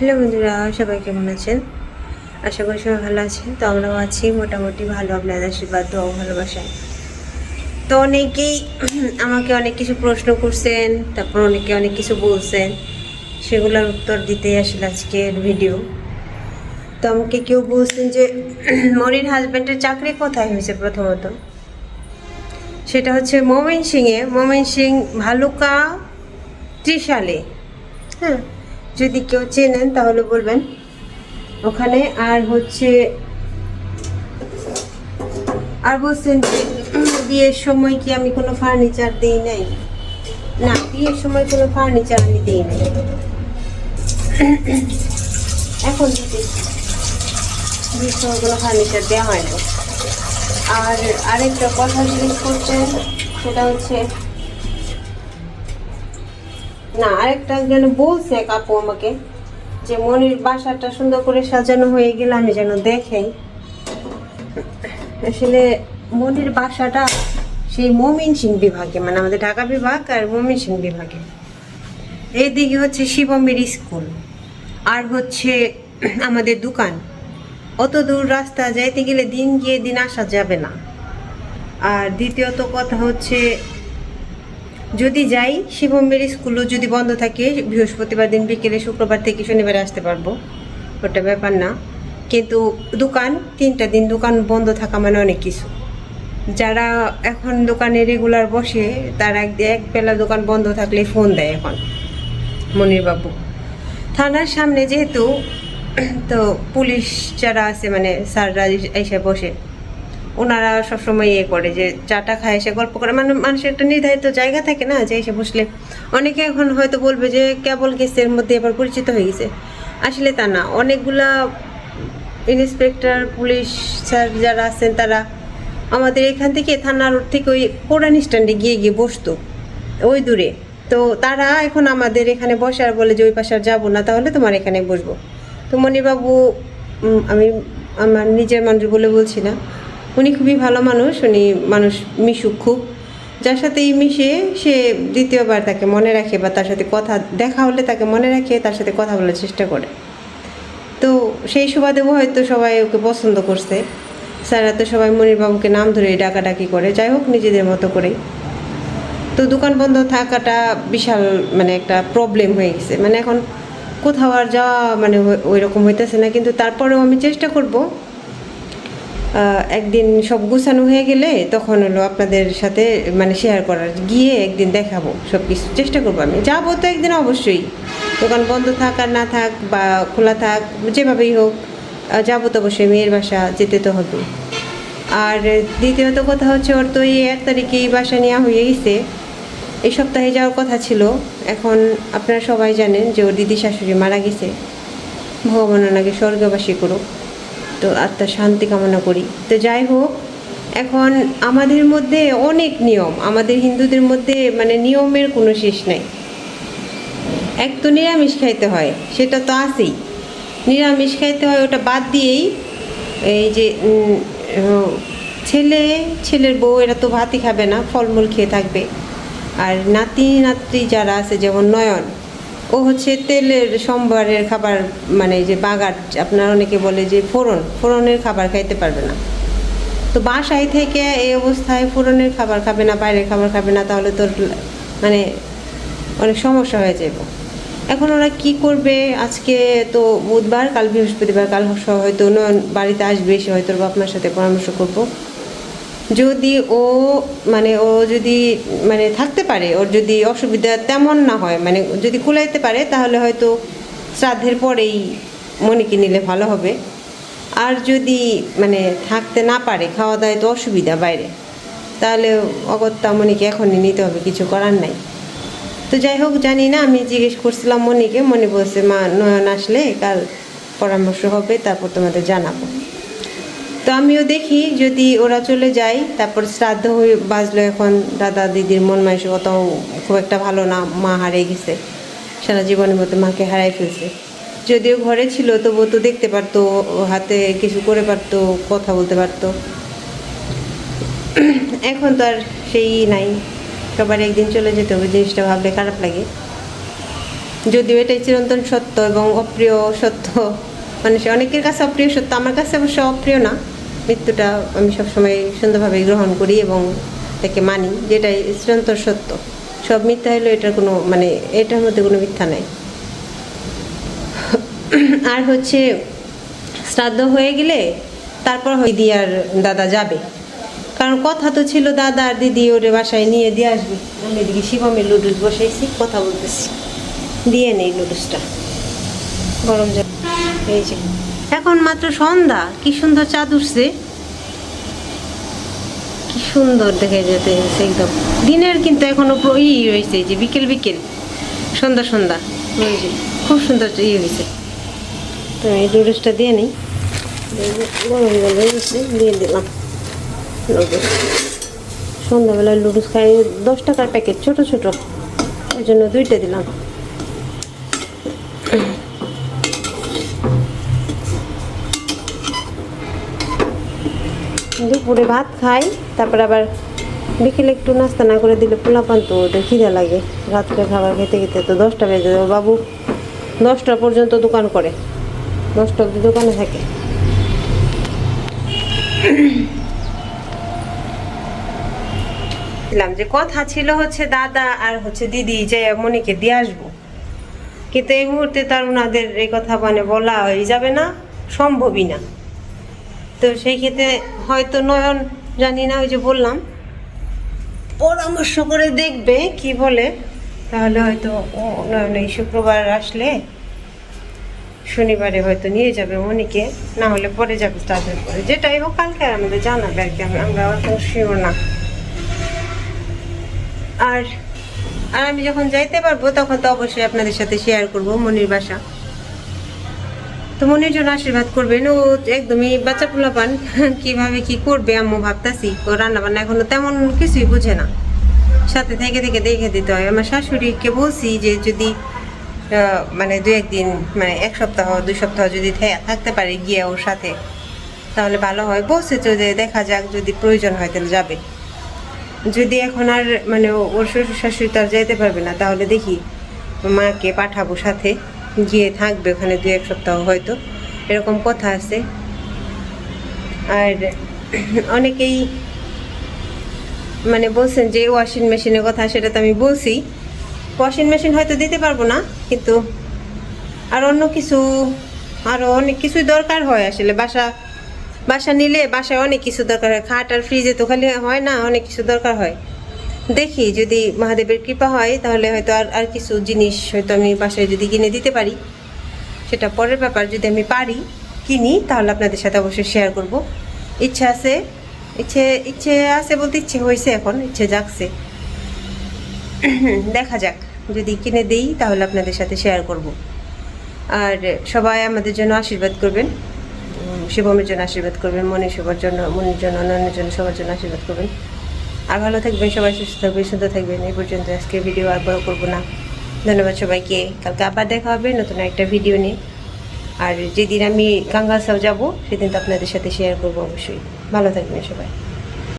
Hello বন্ধুরা, সবাই কেমন আছেন? আশা করি সবাই ভালো আছেন। তো আমরাও আছি মোটামুটি ভালো, আপনাদের আশীর্বাদ ও ভালোবাসায়। তো অনেকেই আমাকে অনেক কিছু প্রশ্ন করছেন, তারপর অনেকে অনেক কিছু বলছেন। সেগুলোর উত্তর দিতে আসলে আজকের ভিডিও তো আমাকে কেউ বলছেন যে মনির হাজব্যান্ডের চাকরি কোথায় হয়েছে প্রথমত? সেটা হচ্ছে মোমেন সিংয়ে মোমেন সিং ভালুকা ত্রিশালে। হ্যাঁ যদি কেউ চেনেন তাহলে বলবেন। ওখানে আর হচ্ছে আর বলছেন যে, বিয়ের সময় কি আমি কোনো ফার্নিচার দিই নাই? না, বিয়ের সময় কোনো ফার্নিচার আমি দিই নাই। এখন দিতে বিয়ের সময় কোনো ফার্নিচার দেওয়া হয় না। আর আরেকটা কথা জিজ্ঞেস করছেন, সেটা হচ্ছে না, আরেকটা যেন বলছে এক আপু আমাকে যে মনির বাসাটা সুন্দর করে সাজানো হয়ে গেলে আমি যেন দেখাই। আসলে মনির বাসাটা সেই মমিন সিং বিভাগে মানে আমাদের ঢাকা বিভাগ আর মমিন সিং বিভাগে। এইদিকে হচ্ছে শিবমের স্কুল আর হচ্ছে আমাদের দোকান। অত দূর রাস্তা যাইতে গেলে দিন গিয়ে দিন আসা যাবে না। আর দ্বিতীয়ত কথা হচ্ছে যদি যাই শিবমের স্কুলও যদি বন্ধ থাকে, বৃহস্পতিবার দিন বিকেলে শুক্রবার থেকে শনিবারে আসতে পারব। ওটা ব্যাপার না। কিন্তু দোকান, তিনটা দিন দোকান বন্ধ থাকা মানে অনেক কিছু। যারা এখন দোকানে রেগুলার বসে, তারা এক বেলা দোকান বন্ধ থাকলে ফোন দেয় এখন, মনির বাবু। থানার সামনে যেহেতু, তো পুলিশ যারা আছে মানে স্যাররা এসে বসে ওনারা সবসময় ইয়ে করে যে চাটা খায়, এসে গল্প করে। মানে মানুষের একটা নির্ধারিত জায়গা থাকে না যে এসে বসলে। অনেকে এখন হয়তো বলবে যে কেবল কেসের মধ্যে এবার পরিচিত হয়ে গেছে। আসলে তা না। অনেকগুলা ইন্সপেক্টর পুলিশ, স্যার যারা আছেন তারা আমাদের এখান থেকে থানার ওর থেকে ওই পুরান স্ট্যান্ডে গিয়ে গিয়ে বসতো। ওই দূরে। তো তারা এখন আমাদের এখানে বসে আর বলে যে ওই পাশে আর যাব না, তাহলে তোমার এখানে বসবো। তো মণিবাবু আমি আমার নিজের মানুষ বলে বলছি না। উনি খুবই ভালো মানুষ, উনি মানুষ মিশুক খুব। যার সাথেই মিশে সে দ্বিতীয়বার তাকে মনে রাখে বা তার সাথে কথা, দেখা হলে তাকে মনে রাখে, তার সাথে কথা বলার চেষ্টা করে। তো সেই সুবাদেও হয়তো সবাই ওকে পছন্দ করছে। স্যাররা তো সবাই মনিরবাবুকে নাম ধরে ডাকাডাকি করে, যাই হোক নিজেদের মতো করেই। তো দোকান বন্ধ থাকাটা বিশাল মানে একটা প্রবলেম হয়ে গেছে। মানে এখন কোথাও আর যাওয়া মানে ওই রকম হইতেছে না। কিন্তু তারপরেও আমি চেষ্টা করব একদিন সব গুছানো হয়ে গেলে তখন হলো আপনাদের সাথে মানে শেয়ার করার, গিয়ে একদিন দেখাবো সব কিছু চেষ্টা করব আমি। যাব তো একদিন অবশ্যই। দোকান বন্ধ থাক আর না থাক বা খোলা থাক, যেভাবেই হোক যাব তো অবশ্যই, মেয়ের বাসা যেতে তো হবে আর দ্বিতীয়ত কথা হচ্ছে, ওর তো এই এক তারিখেই বাসা নেওয়া হয়ে গেছে। এই সপ্তাহে যাওয়ার কথা ছিল। এখন আপনারা সবাই জানেন যে ওর দিদি শাশুড়ি মারা গেছে। ভগবান ওনাকে স্বর্গবাসী করুক। তো আত্মার শান্তি কামনা করি। তো যাই হোক, এখন আমাদের মধ্যে অনেক নিয়ম। আমাদের হিন্দুদের মধ্যে মানে নিয়মের কোনো শেষ নাই। এক তো নিরামিষ খাইতে হয়, সেটা তো আছেই। নিরামিষ খাইতে হয়, ওটা বাদ দিয়েই এই যে ছেলে, ছেলের বউ, এরা তো ভাতই খাবে না, ফলমূল খেয়ে থাকবে। আর নাতি নাতি যারা আছে, যেমন নয়ন ও হচ্ছে তেলের সোমবারের খাবার মানে যে বাগার, আপনার অনেকে বলে যে ফোড়ন, ফোড়নের খাবার খাইতে পারবে না। তো বাসায় থেকে এই অবস্থায় ফোড়নের খাবার খাবে না, বাইরের খাবার খাবে না, তাহলে তোর মানে অনেক সমস্যা হয়ে যাবে এখন ওরা কি করবে? আজকে তো বুধবার, কাল বৃহস্পতিবার, কাল হয়তো নয়ন বাড়িতে আসবে, এসে হয়তো ওর বাপ মার সাথে পরামর্শ করব। যদি ও মানে ও যদি মানে থাকতে পারে, ওর যদি অসুবিধা তেমন না হয় মানে যদি কুলাইতে পারে, তাহলে হয়তো শ্রাদ্ধের পরেই মনিকে নিলে ভালো হবে। আর যদি মানে থাকতে না পারে খাওয়া দাওয়ায় তো অসুবিধা বাইরে, তাহলে অগত্যা মনিকে এখনই নিতে হবে, কিছু করার নাই। তো যাই হোক, জানি না, আমি জিজ্ঞেস করছিলাম মনিকে মনি বলছে, মা, নয়ন আসলে কাল পরামর্শ হবে, তারপর তোমাদের জানাব। তো আমিও দেখি যদি ওরা চলে যায়, তারপর শ্রাদ্ধ হয়ে বাজলো এখন দাদা দিদির মন মানসিকতাও খুব একটা ভালো না, মা হারিয়ে গেছে। সারা জীবনের মতো মাকে হারাই ফেলছে। যদিও ঘরে ছিল, তবুও তো দেখতে পারতো, হাতে কিছু করে পারতো, কথা বলতে পারতো। এখন তো আর সেই নাই। সবার একদিন চলে যেতে হবে, জিনিসটা ভাবলে খারাপ লাগে। যদিও এটাই চিরন্তন সত্য এবং অপ্রিয় সত্য। মানে অনেকের কাছে অপ্রিয় সত্য, আমার কাছে অবশ্য অপ্রিয় না। মৃত্যুটা আমি সবসময় সুন্দরভাবে গ্রহণ করি এবং তাকে মানি, যেটাই চিরন্তন সত্য। সব মিথ্যা হলেও এটার কোনো মানে এটার মধ্যে কোনো মিথ্যা নাই। আর হচ্ছে, শ্রাদ্ধ হয়ে গেলে তারপর দিদি আর দাদা যাবে। কারণ কথা তো ছিল, দাদা আর দিদি ওরে বাসায় নিয়ে দিয়ে আসবে। আমি এদিকে শিবমের লুডুস বসেছি কথা বলতেছি। দিয়ে নেই লুডুসটা গরম জল। এই যে। এখন মাত্র সন্ধ্যা। কি সুন্দর চাঁদ উঠছে। কি সুন্দর দেখে যেতে একদম। দিনের কিন্তু এখনও ই হয়েছে যে বিকেল বিকেল। সন্ধ্যা সন্ধ্যা। রয়েছে খুব সুন্দর ইয়ে হয়েছে। তো এই লুডুসটা দিয়ে নেই। গরম দিয়ে দিলাম। লুডুস খাই। দশ টাকার প্যাকেট, ছোট ছোট। ওই জন্য দুইটা দিলাম। দুপুরে ভাত খাই, তারপর আবার বিকেলে একটু নাস্তা না করে দিলে পোলাপান তো ওদের খিদে লাগে। রাত্রে খাবার খেতে খেতে তো দশটা বেজে যাবে। বাবু দশটা পর্যন্ত দোকান করে। দশটা অব্দি দোকানে থাকে। যে কথা ছিল হচ্ছে দাদা আর হচ্ছে দিদি যে মনিকে দিয়ে আসব। কিন্তু এই মুহূর্তে তার ওনাদের এই কথা মানে বলা হয়ে যাবে না, সম্ভবই না। তো সেই ক্ষেত্রে হয়তো নয়ন, জানি না, ওই যে বললাম। পরামর্শ করে দেখবে কি বলে, তাহলে হয়তো নয়ন এই শুক্রবার আসলে শনিবারে হয়তো নিয়ে যাবে মনিকে, না হলে পরে যাবে তাদের পরে। যেটাই হোক, কালকে আমাদের জানাবে আর কি আমি- আমরা এখন শিওর না। আর আর আমি যখন যাইতে পারব, তখন তো অবশ্যই আপনাদের সাথে শেয়ার করব মনির বাসা। তো মনির জন্য আশীর্বাদ করবেন। ও একদমই বাচ্চা পোলা পান কীভাবে কি করবে আম্মু ভাবতাছি। ও রান্না বান্না এখনও তেমন কিছুই বুঝে না। সাথে থেকে থেকে দেখে দিতে হয়। আমার শাশুড়িকে বলছি যে যদি মানে দু একদিন মানে এক সপ্তাহ, দুই সপ্তাহ যদি থাকতে পারে গিয়ে ওর সাথে, তাহলে ভালো হয়। বলছে তো যে দেখা যাক যদি প্রয়োজন হয় তাহলে যাবে। যদি এখন আর মানে ওর শ্বশুর শাশুড়ি তো আর যেতে পারবে না, তাহলে দেখি মাকে পাঠাবো সাথে। গিয়ে থাকবে ওখানে দু এক সপ্তাহ হয়তো। এরকম কথা আছে। আর অনেকেই মানে বলছেন যে ওয়াশিং মেশিনের কথা, সেটা তো আমি বলছি। ওয়াশিং মেশিন হয়তো দিতে পারব না, কিন্তু আর অন্য কিছু আরও অনেক কিছুই দরকার হয় আসলে। বাসা বাসা নিলে বাসায় অনেক কিছু দরকার হয়। খাট আর ফ্রিজে তো খালি হয় না, অনেক কিছু দরকার হয়। দেখি, যদি মহাদেবের কৃপা হয়, তাহলে হয়তো আর আর কিছু জিনিস হয়তো আমি বাসায় যদি কিনে দিতে পারি। সেটা পরের ব্যাপার, যদি আমি পারি, কিনি, তাহলে আপনাদের সাথে অবশ্যই শেয়ার করব। ইচ্ছা আছে, ইচ্ছে ইচ্ছে আছে বলতে ইচ্ছে হয়েছে এখন, ইচ্ছে জাগছে। দেখা যাক, যদি কিনে দেই, তাহলে আপনাদের সাথে শেয়ার করব। আর সবাই আমাদের জন্য আশীর্বাদ করবেন। শিবমের জন্য আশীর্বাদ করবেন মনে সবার জন্য মনের জন্য, অন্যান্যের জন্য সবার জন্য আশীর্বাদ করবেন। আর ভালো থাকবেন, সবাই সুস্থ থাকবেন, সুন্দর থাকবেন। এই পর্যন্ত আজকে ভিডিও আর বড় করব না। ধন্যবাদ সবাইকে। কালকে আবার দেখা হবে নতুন একটা ভিডিও নিয়ে। আর যেদিন আমি গাঙ্গাসাও যাব, সেদিন তো আপনাদের সাথে শেয়ার করব অবশ্যই। ভালো থাকবেন সবাই।